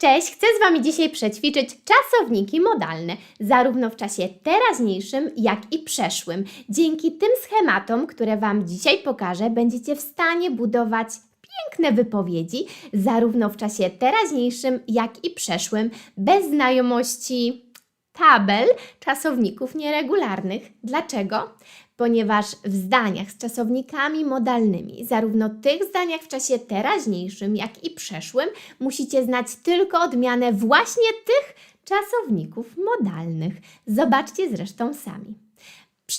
Cześć, chcę z Wami dzisiaj przećwiczyć czasowniki modalne, zarówno w czasie teraźniejszym, jak i przeszłym. Dzięki tym schematom, które Wam dzisiaj pokażę, będziecie w stanie budować piękne wypowiedzi, zarówno w czasie teraźniejszym, jak i przeszłym, bez znajomości tabel czasowników nieregularnych. Dlaczego? Ponieważ w zdaniach z czasownikami modalnymi, zarówno tych zdaniach w czasie teraźniejszym, jak i przeszłym, musicie znać tylko odmianę właśnie tych czasowników modalnych. Zobaczcie zresztą sami.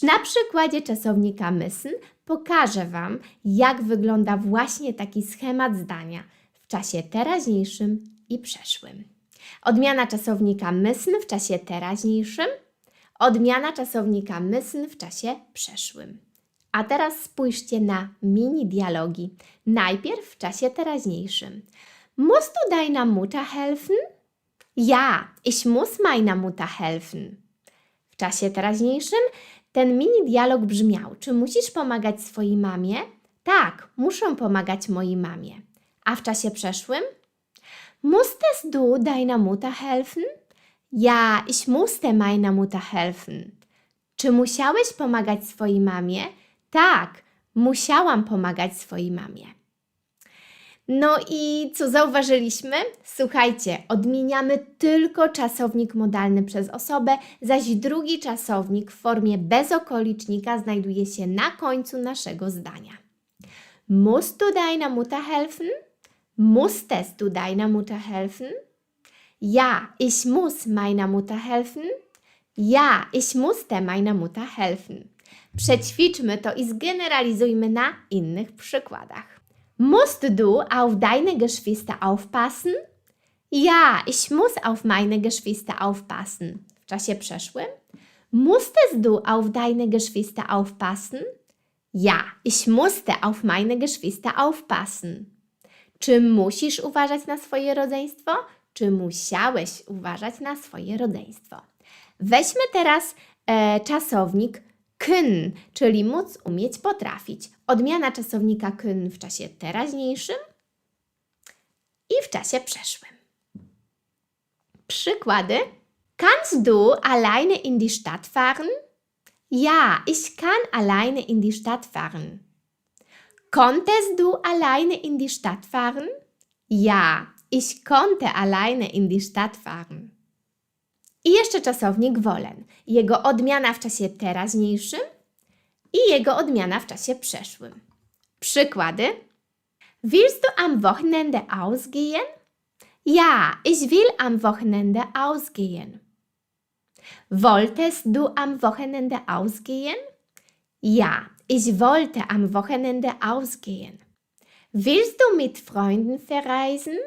Na przykładzie czasownika müssen pokażę Wam, jak wygląda właśnie taki schemat zdania w czasie teraźniejszym i przeszłym. Odmiana czasownika müssen w czasie teraźniejszym, odmiana czasownika müssen w czasie przeszłym. A teraz spójrzcie na mini dialogi. Najpierw w czasie teraźniejszym. Musst du deiner Mutter helfen? Ja, ich muss meiner Mutter helfen. W czasie teraźniejszym ten mini dialog brzmiał: Czy musisz pomagać swojej mamie? Tak, muszę pomagać mojej mamie. A w czasie przeszłym? Musstest du deiner Mutter helfen? Ja, ich musste meiner Mutter helfen. Czy musiałeś pomagać swojej mamie? Tak, musiałam pomagać swojej mamie. No i co zauważyliśmy? Słuchajcie, odmieniamy tylko czasownik modalny przez osobę, zaś drugi czasownik w formie bezokolicznika znajduje się na końcu naszego zdania. Musst du deiner Mutter helfen? Musstest du deiner Mutter helfen? Ja, ich muss meiner Mutter helfen. Ja, ich musste meiner Mutter helfen. Przećwiczmy to i zgeneralizujmy na innych przykładach. Musst du auf deine Geschwister aufpassen? Ja, ich muss auf meine Geschwister aufpassen. W czasie przeszłym. Musstest du auf deine Geschwister aufpassen? Ja, ich musste auf meine Geschwister aufpassen. Czy musisz uważać na swoje rodzeństwo? Czy musiałeś uważać na swoje rodzeństwo? Weźmy teraz e, czasownik kyn, czyli móc, umieć, potrafić. Odmiana czasownika kyn w czasie teraźniejszym i w czasie przeszłym. Przykłady. Kannst du alleine in die Stadt fahren? Ja, ich kann alleine in die Stadt fahren. Konntest du alleine in die Stadt fahren? Ja, ich konnte alleine in die Stadt fahren. I jeszcze czasownik wollen. Jego odmiana w czasie teraźniejszym i jego odmiana w czasie przeszłym. Przykłady. Willst du am Wochenende ausgehen? Ja, ich will am Wochenende ausgehen. Wolltest du am Wochenende ausgehen? Ja, ich wollte am Wochenende ausgehen. Willst du mit Freunden verreisen?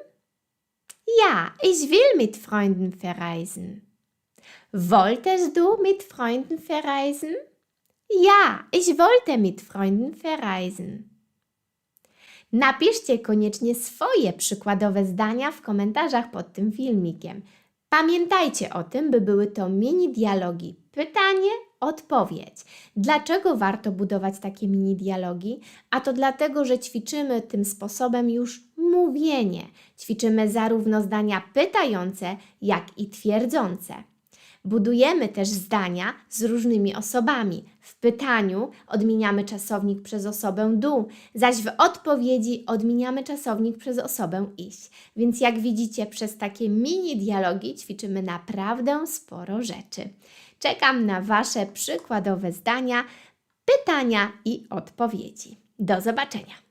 Ja, ich will mit Freunden verreisen. Wolltest du mit Freunden verreisen? Ja, ich wollte mit Freunden verreisen. Napiszcie koniecznie swoje przykładowe zdania w komentarzach pod tym filmikiem. Pamiętajcie o tym, by były to mini dialogi. Pytanie, odpowiedź. Dlaczego warto budować takie mini dialogi? A to dlatego, że ćwiczymy tym sposobem już mówienie. Ćwiczymy zarówno zdania pytające, jak i twierdzące. Budujemy też zdania z różnymi osobami. W pytaniu odmieniamy czasownik przez osobę du, zaś w odpowiedzi odmieniamy czasownik przez osobę iść. Więc jak widzicie, przez takie mini dialogi ćwiczymy naprawdę sporo rzeczy. Czekam na Wasze przykładowe zdania, pytania i odpowiedzi. Do zobaczenia.